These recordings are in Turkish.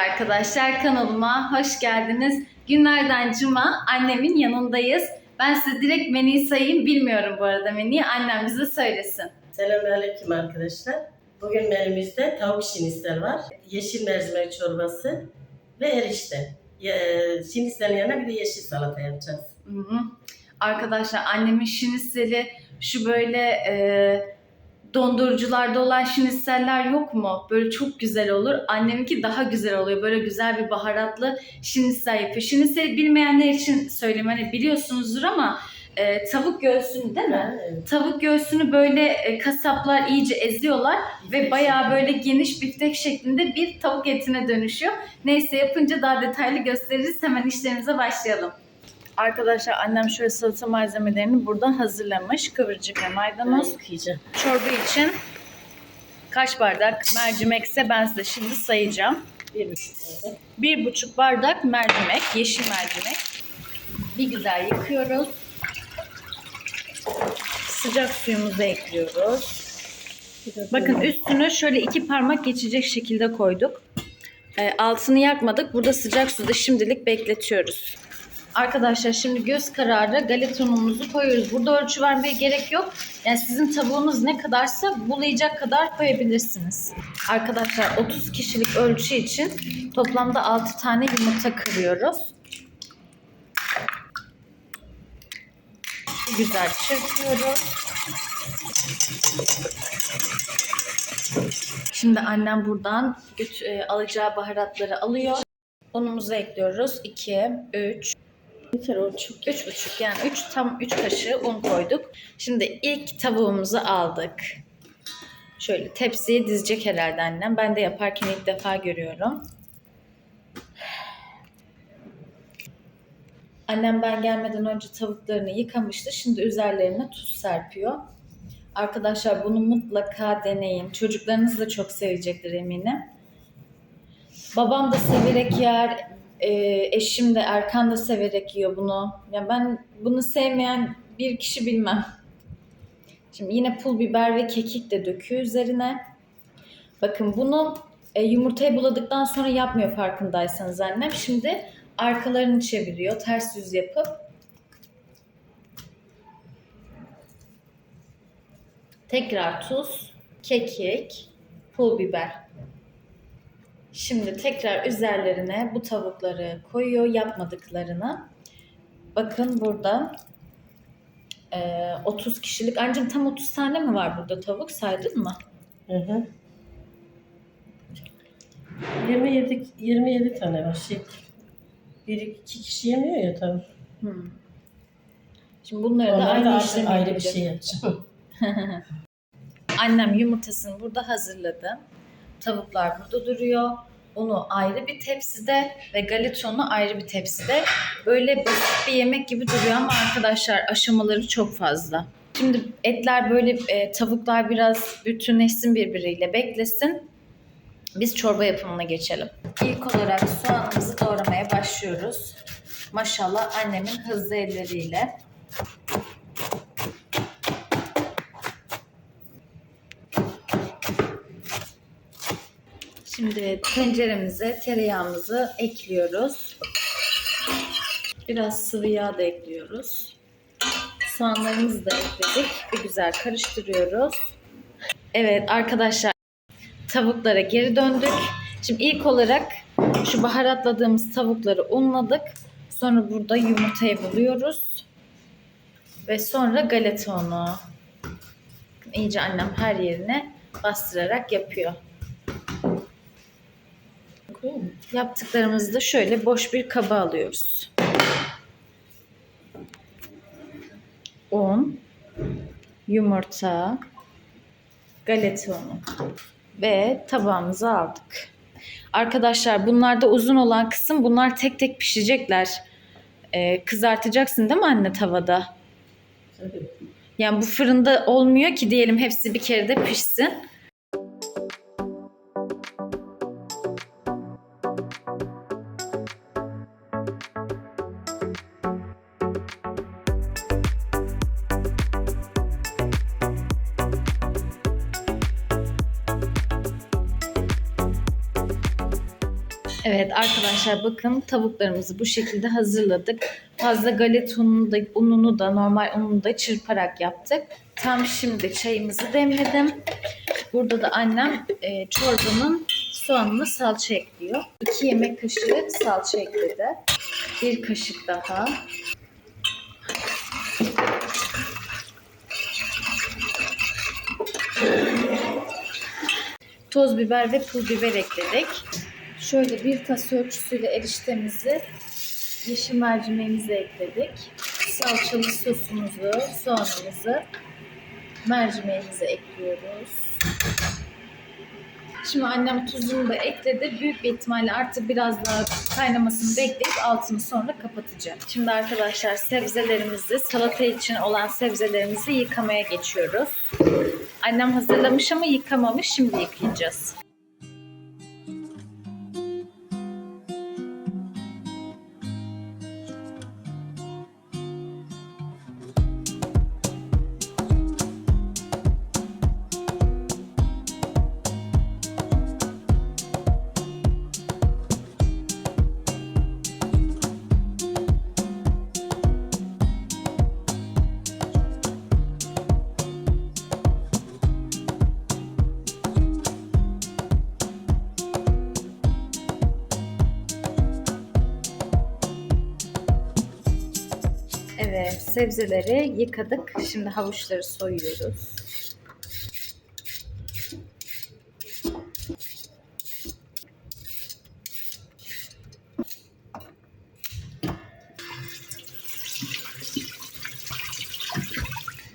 arkadaşlar. Kanalıma hoş geldiniz. Günlerden cuma annemin yanındayız. Ben size direkt menüyü sayayım. Bilmiyorum bu arada menüyü. Annem bize söylesin. Selamünaleyküm arkadaşlar. Bugün menümüzde tavuk şinistel var. Yeşil mercimek çorbası ve erişte. Ye- Şinistelin yanına bir de yeşil salata yapacağız. Hı hı. Arkadaşlar annemin şiniseli şu böyle e, dondurucularda olan şinisteller yok mu? Böyle çok güzel olur. Anneminki daha güzel oluyor. Böyle güzel bir baharatlı şinistel yapıyor. Şinisteli bilmeyenler için söyleyeyim. Hani biliyorsunuzdur ama e, tavuk göğsünü değil mi? Evet. Tavuk göğsünü böyle e, kasaplar iyice eziyorlar ve bayağı böyle geniş biftek şeklinde bir tavuk etine dönüşüyor. Neyse yapınca daha detaylı gösteririz. Hemen işlerimize başlayalım. Arkadaşlar annem şöyle salata malzemelerini burada hazırlamış. Kıvırcık ve maydanoz. Çorba için kaç bardak mercimekse ben size şimdi sayacağım. Bir buçuk bardak. Bir buçuk bardak mercimek, yeşil mercimek. Bir güzel yıkıyoruz. Sıcak suyumuzu ekliyoruz. Bakın üstünü şöyle iki parmak geçecek şekilde koyduk. E, altını yakmadık. Burada sıcak suda şimdilik bekletiyoruz. Arkadaşlar şimdi göz kararı galeta unumuzu koyuyoruz. Burada ölçü vermeye gerek yok. Yani sizin tavuğunuz ne kadarsa bulayacak kadar koyabilirsiniz. Arkadaşlar 30 kişilik ölçü için toplamda 6 tane yumurta kırıyoruz. Güzel çırpıyoruz. Şimdi annem buradan e, alacağı baharatları alıyor. Unumuzu ekliyoruz. 2, 3, Yeter o çok. 3,5 yani 3 tam 3 kaşığı un koyduk. Şimdi ilk tavuğumuzu aldık. Şöyle tepsiye dizecek herhalde annem. Ben de yaparken ilk defa görüyorum. Annem ben gelmeden önce tavuklarını yıkamıştı. Şimdi üzerlerine tuz serpiyor. Arkadaşlar bunu mutlaka deneyin. Çocuklarınız da çok sevecektir eminim. Babam da severek yer, e, eşim de Erkan da severek yiyor bunu. Ya ben bunu sevmeyen bir kişi bilmem. Şimdi yine pul biber ve kekik de döküyor üzerine. Bakın bunu e, yumurtayı buladıktan sonra yapmıyor farkındaysanız annem. Şimdi arkalarını çeviriyor ters yüz yapıp. Tekrar tuz, kekik, pul biber. Şimdi tekrar üzerlerine bu tavukları koyuyor yapmadıklarını. Bakın burada e, 30 kişilik. Ancak tam 30 tane mi var burada tavuk saydın mı? Hı hı. 27, 27 tane var. Şey, bir iki kişi yemiyor ya tabii. Hmm. Şimdi bunları da da aynı artık işlemi ayrı bir şey yapacağım. Annem yumurtasını burada hazırladı. Tavuklar burada duruyor. Unu ayrı bir tepside ve galetonu ayrı bir tepside. Böyle basit bir yemek gibi duruyor ama arkadaşlar aşamaları çok fazla. Şimdi etler böyle e, tavuklar biraz bütünleşsin birbiriyle beklesin. Biz çorba yapımına geçelim. İlk olarak soğanımızı doğramaya başlıyoruz. Maşallah annemin hızlı elleriyle. Şimdi tenceremize tereyağımızı ekliyoruz. Biraz sıvı yağ da ekliyoruz. Soğanlarımızı da ekledik. Bir güzel karıştırıyoruz. Evet arkadaşlar tavuklara geri döndük. Şimdi ilk olarak şu baharatladığımız tavukları unladık. Sonra burada yumurtayı buluyoruz. Ve sonra galeta unu. İyice annem her yerine bastırarak yapıyor. Koyayım mı? Yaptıklarımızı da şöyle boş bir kaba alıyoruz. Un, yumurta, galeta unu ve tabağımızı aldık. Arkadaşlar bunlarda uzun olan kısım bunlar tek tek pişecekler. Ee, kızartacaksın değil mi anne tavada? Tabii. Yani bu fırında olmuyor ki diyelim hepsi bir kere de pişsin. Evet arkadaşlar bakın tavuklarımızı bu şekilde hazırladık. Fazla galet ununu da, ununu da normal ununu da çırparak yaptık. Tam şimdi çayımızı demledim. Burada da annem e, çorbanın soğanını salça ekliyor. 2 yemek kaşığı salça ekledi. Bir kaşık daha. Toz biber ve pul biber ekledik. Şöyle bir tas ölçüsüyle eriştemizi, yeşil mercimeğimizi ekledik. Salçalı sosumuzu, soğanımızı, mercimeğimizi ekliyoruz. Şimdi annem tuzunu da ekledi. Büyük bir ihtimalle artık biraz daha kaynamasını bekleyip altını sonra kapatacağım. Şimdi arkadaşlar sebzelerimizi, salata için olan sebzelerimizi yıkamaya geçiyoruz. Annem hazırlamış ama yıkamamış. Şimdi yıkayacağız. Sebzeleri yıkadık. Şimdi havuçları soyuyoruz.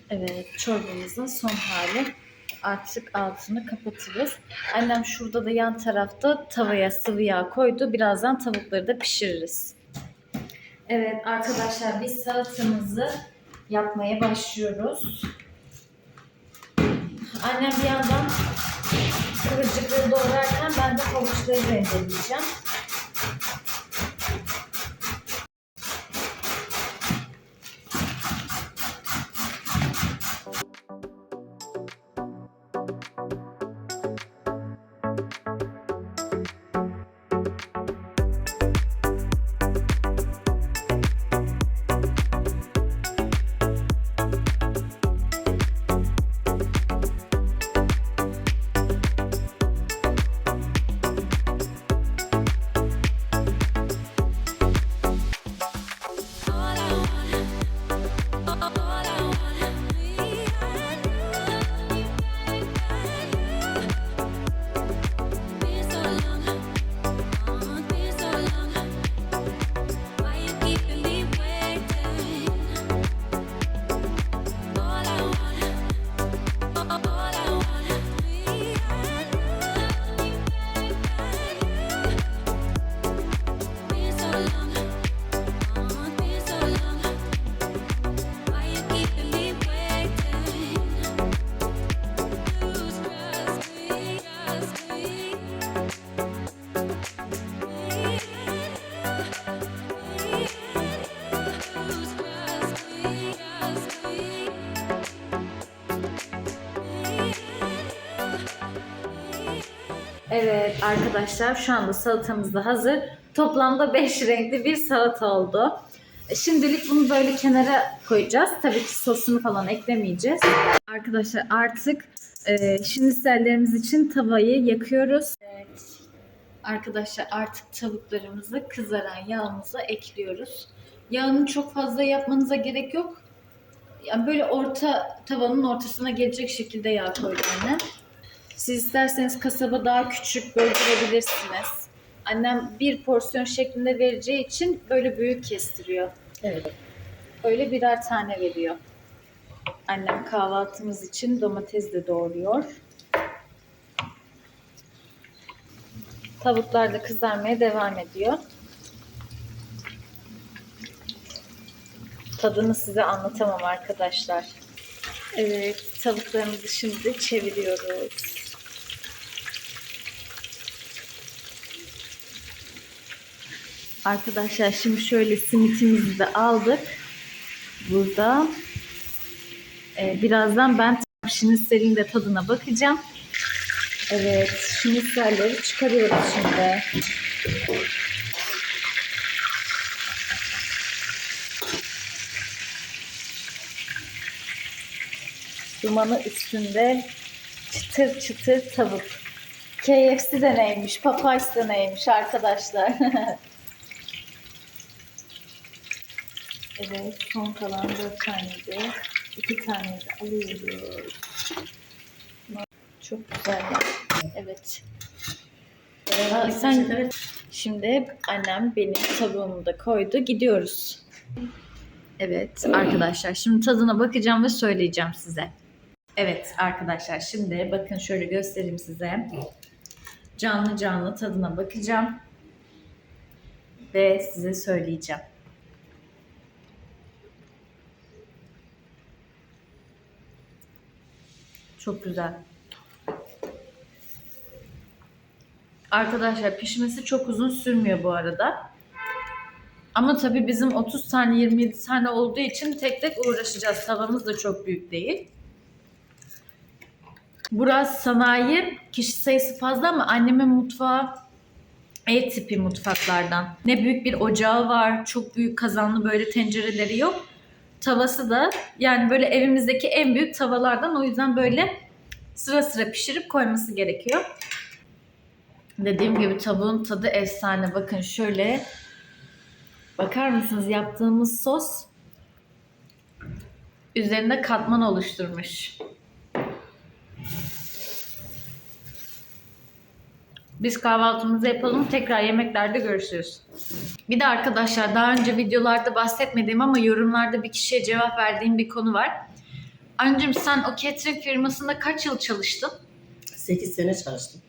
Evet, çorbamızın son hali. Artık altını kapatırız. Annem şurada da yan tarafta tavaya sıvı yağ koydu. Birazdan tavukları da pişiririz. Evet arkadaşlar biz salatamızı yapmaya başlıyoruz. Annem bir yandan kıvırcıkları doğrarken ben de havuçları rendeleyeceğim. Arkadaşlar şu anda salatamız da hazır. Toplamda 5 renkli bir salata oldu. Şimdilik bunu böyle kenara koyacağız. Tabii ki sosunu falan eklemeyeceğiz. Arkadaşlar artık e, şinisellerimiz için tavayı yakıyoruz. Evet. Arkadaşlar artık tavuklarımızı kızaran yağımıza ekliyoruz. Yağını çok fazla yapmanıza gerek yok. Yani böyle orta tavanın ortasına gelecek şekilde yağ annem. Siz isterseniz kasaba daha küçük böldürebilirsiniz. Annem bir porsiyon şeklinde vereceği için böyle büyük kestiriyor. Evet. Öyle birer tane veriyor. Annem kahvaltımız için domates de doğruyor. Tavuklar da kızarmaya devam ediyor. Tadını size anlatamam arkadaşlar. Evet, tavuklarımızı şimdi çeviriyoruz. Arkadaşlar şimdi şöyle simitimizi de aldık. Burada. Ee, birazdan ben şinitselin de tadına bakacağım. Evet, şinitselleri çıkarıyoruz şimdi. Dumanı üstünde çıtır çıtır tavuk. KFC de neymiş, Popeyes de arkadaşlar. evet, son kalan dört tane de, iki tane de alıyoruz. Çok güzel. Evet. Ha, sen-. Şimdi annem benim tavuğumu da koydu. Gidiyoruz. Evet arkadaşlar şimdi tadına bakacağım ve söyleyeceğim size. Evet arkadaşlar şimdi bakın şöyle göstereyim size. Canlı canlı tadına bakacağım. Ve size söyleyeceğim. Çok güzel. Arkadaşlar pişmesi çok uzun sürmüyor bu arada. Ama tabii bizim 30 tane 27 tane olduğu için tek tek uğraşacağız. Tavamız da çok büyük değil. Burası sanayi, kişi sayısı fazla ama annemin mutfağı ev tipi mutfaklardan. Ne büyük bir ocağı var, çok büyük kazanlı böyle tencereleri yok. Tavası da yani böyle evimizdeki en büyük tavalardan o yüzden böyle sıra sıra pişirip koyması gerekiyor. Dediğim gibi tavuğun tadı efsane. Bakın şöyle bakar mısınız yaptığımız sos üzerinde katman oluşturmuş. Biz kahvaltımızı yapalım. Tekrar yemeklerde görüşürüz. Bir de arkadaşlar daha önce videolarda bahsetmediğim ama yorumlarda bir kişiye cevap verdiğim bir konu var. Anneciğim sen o catering firmasında kaç yıl çalıştın? 8 sene çalıştım.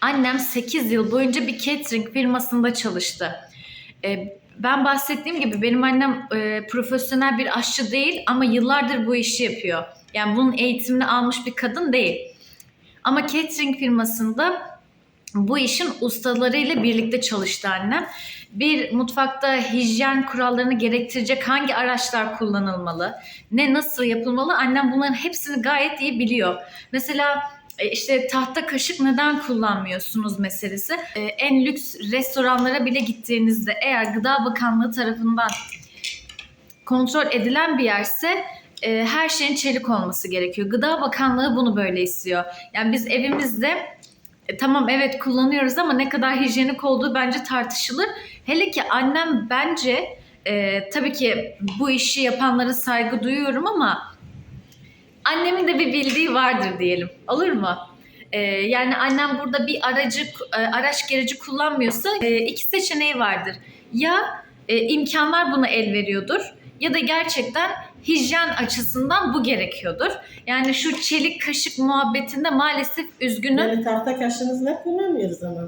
Annem 8 yıl boyunca bir catering firmasında çalıştı. Ee, ben bahsettiğim gibi benim annem e, profesyonel bir aşçı değil ama yıllardır bu işi yapıyor. Yani bunun eğitimini almış bir kadın değil. Ama catering firmasında bu işin ustalarıyla birlikte çalıştı annem. Bir mutfakta hijyen kurallarını gerektirecek hangi araçlar kullanılmalı, ne nasıl yapılmalı annem bunların hepsini gayet iyi biliyor. Mesela e, işte tahta kaşık neden kullanmıyorsunuz meselesi. E, en lüks restoranlara bile gittiğinizde eğer Gıda Bakanlığı tarafından kontrol edilen bir yerse e, her şeyin çelik olması gerekiyor. Gıda Bakanlığı bunu böyle istiyor. Yani biz evimizde e, tamam evet kullanıyoruz ama ne kadar hijyenik olduğu bence tartışılır. Hele ki annem bence e, tabii ki bu işi yapanlara saygı duyuyorum ama annemin de bir bildiği vardır diyelim. Olur mu? Ee, yani annem burada bir aracı e, araç gereci kullanmıyorsa e, iki seçeneği vardır. Ya e, imkanlar buna el veriyordur ya da gerçekten hijyen açısından bu gerekiyordur. Yani şu çelik kaşık muhabbetinde maalesef üzgünüm. Yani tahta kaşığımızı ne kullanmıyoruz ama.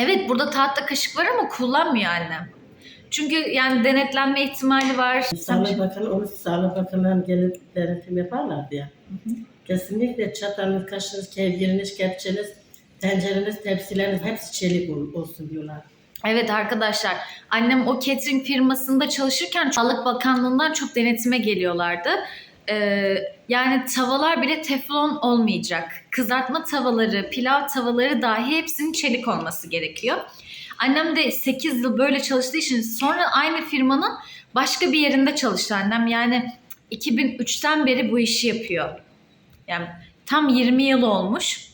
Evet burada tahta kaşık var ama kullanmıyor annem. Çünkü yani denetlenme ihtimali var. Sağlık Bakanı, onu Sağlık Bakanı'ndan gelip denetim yaparlardı ya. Kesinlikle çatalınız, kaşığınız, kevgiriniz, kepçeniz, tencereniz, tepsileriniz hepsi çelik ol- olsun diyorlar. Evet arkadaşlar annem o catering firmasında çalışırken Sağlık Bakanlığı'ndan çok denetime geliyorlardı. Ee, yani tavalar bile teflon olmayacak. Kızartma tavaları, pilav tavaları dahi hepsinin çelik olması gerekiyor. Annem de 8 yıl böyle çalıştığı için sonra aynı firmanın başka bir yerinde çalıştı annem. Yani 2003'ten beri bu işi yapıyor. Yani tam 20 yıl olmuş.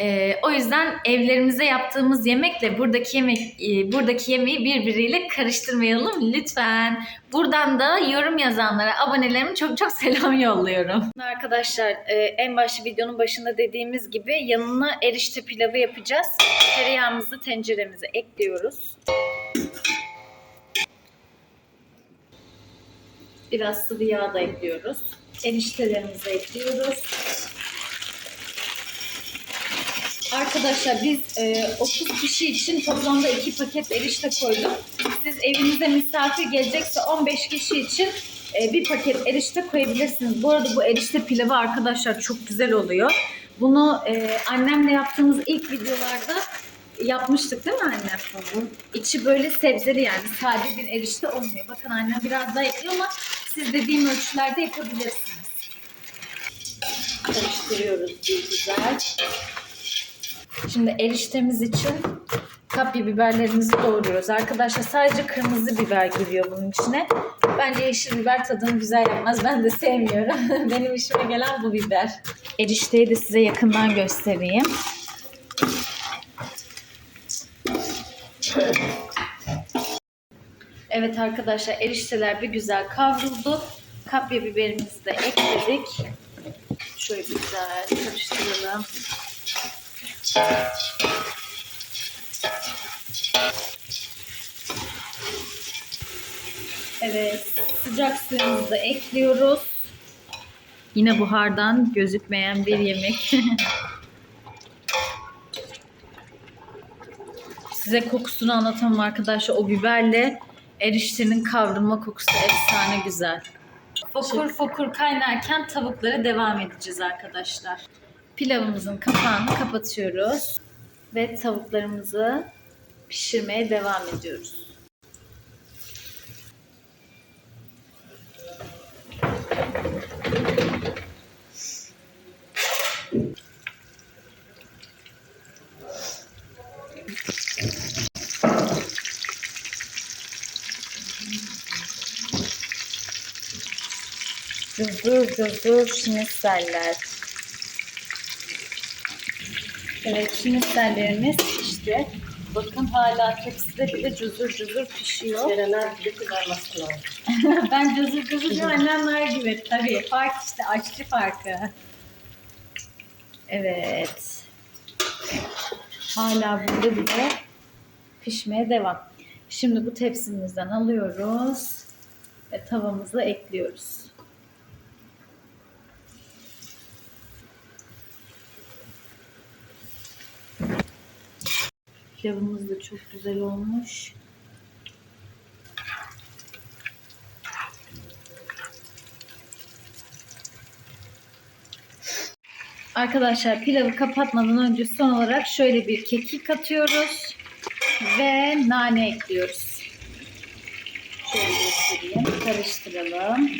Ee, o yüzden evlerimize yaptığımız yemekle buradaki yemek e, buradaki yemeği birbiriyle karıştırmayalım lütfen. Buradan da yorum yazanlara, abonelerime çok çok selam yolluyorum. Arkadaşlar e, en başta videonun başında dediğimiz gibi yanına erişte pilavı yapacağız. Tereyağımızı tenceremize ekliyoruz. Biraz sıvı yağ da ekliyoruz. Eriştelerimizi ekliyoruz. Arkadaşlar biz e, 30 kişi için toplamda 2 paket erişte koyduk. Siz evinize misafir gelecekse 15 kişi için e, bir paket erişte koyabilirsiniz. Bu arada bu erişte pilavı arkadaşlar çok güzel oluyor. Bunu e, annemle yaptığımız ilk videolarda yapmıştık değil mi anne? İçi böyle sebzeli yani sade bir erişte olmuyor. Bakın annem biraz daha ekliyor ama siz dediğim ölçülerde yapabilirsiniz. Karıştırıyoruz bir güzel. Şimdi eriştemiz için kapya biberlerimizi doğruyoruz. Arkadaşlar sadece kırmızı biber giriyor bunun içine. Bence yeşil biber tadını güzel yapmaz. Ben de sevmiyorum. Benim işime gelen bu biber. Erişteyi de size yakından göstereyim. Evet arkadaşlar erişteler bir güzel kavruldu. Kapya biberimizi de ekledik. Şöyle güzel karıştıralım. Evet, sıcak suyumuzu da ekliyoruz. Yine buhardan gözükmeyen bir yemek. Size kokusunu anlatamam arkadaşlar. O biberle eriştenin kavrulma kokusu efsane güzel. Fokur fokur kaynarken tavuklara devam edeceğiz arkadaşlar. Pilavımızın kapağını kapatıyoruz. Ve tavuklarımızı pişirmeye devam ediyoruz. Cuzur cuzur şinitzeller. Evet şinitzellerimiz pişti. Bakın hala tepside bile cuzur cuzur pişiyor. Serenler gibi kızarması lazım. ben cızır cızır diyor annemler gibi. Tabii fark işte aşçı farkı. Evet. Hala burada bile pişmeye devam. Şimdi bu tepsimizden alıyoruz ve tavamıza ekliyoruz. Pilavımız da çok güzel olmuş. Arkadaşlar pilavı kapatmadan önce son olarak şöyle bir kekik atıyoruz ve nane ekliyoruz. Şöyle göstereyim. Karıştıralım.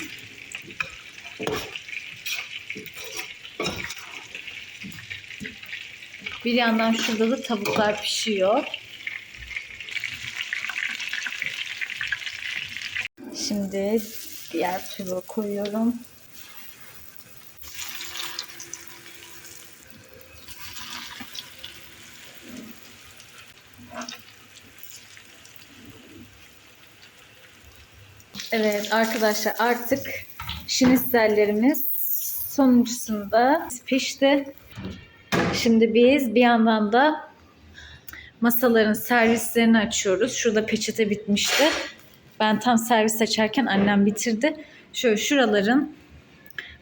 Bir yandan şurada da tavuklar pişiyor. Şimdi diğer turu koyuyorum. Evet arkadaşlar artık şinitzellerimiz sonuncusunda pişti. Şimdi biz bir yandan da masaların servislerini açıyoruz. Şurada peçete bitmişti. Ben tam servis açarken annem bitirdi. Şöyle şuraların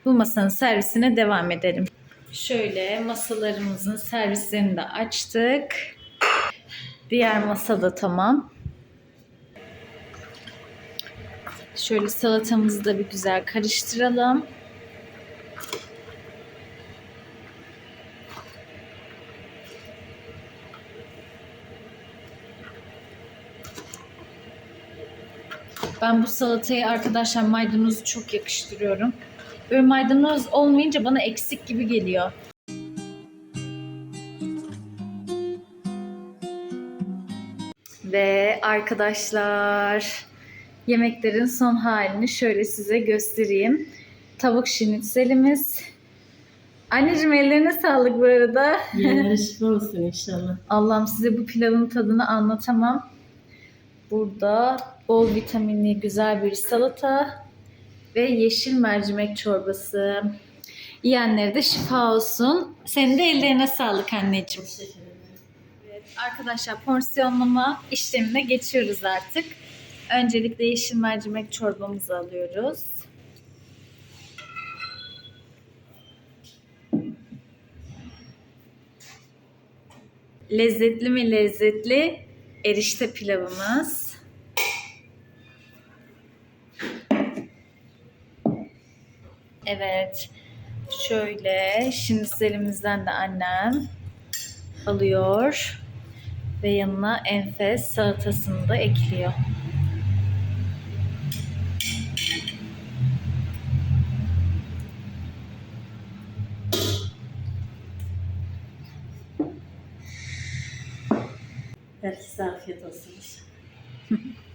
bu masanın servisine devam edelim. Şöyle masalarımızın servislerini de açtık. Diğer masa da tamam. Şöyle salatamızı da bir güzel karıştıralım. Ben bu salatayı arkadaşlar maydanozu çok yakıştırıyorum. Böyle maydanoz olmayınca bana eksik gibi geliyor. Ve arkadaşlar yemeklerin son halini şöyle size göstereyim. Tavuk şinitzelimiz. Anneciğim ellerine sağlık bu arada. Yemeğe şifa olsun inşallah. Allah'ım size bu pilavın tadını anlatamam. Burada bol vitaminli güzel bir salata ve yeşil mercimek çorbası. Yiyenlere de şifa olsun. Senin de ellerine sağlık anneciğim. Evet, arkadaşlar porsiyonlama işlemine geçiyoruz artık. Öncelikle yeşil mercimek çorbamızı alıyoruz. Lezzetli mi lezzetli erişte pilavımız. Evet. Şöyle şinitzelimizden de annem alıyor ve yanına enfes salatasını da ekliyor. Herkese afiyet olsun.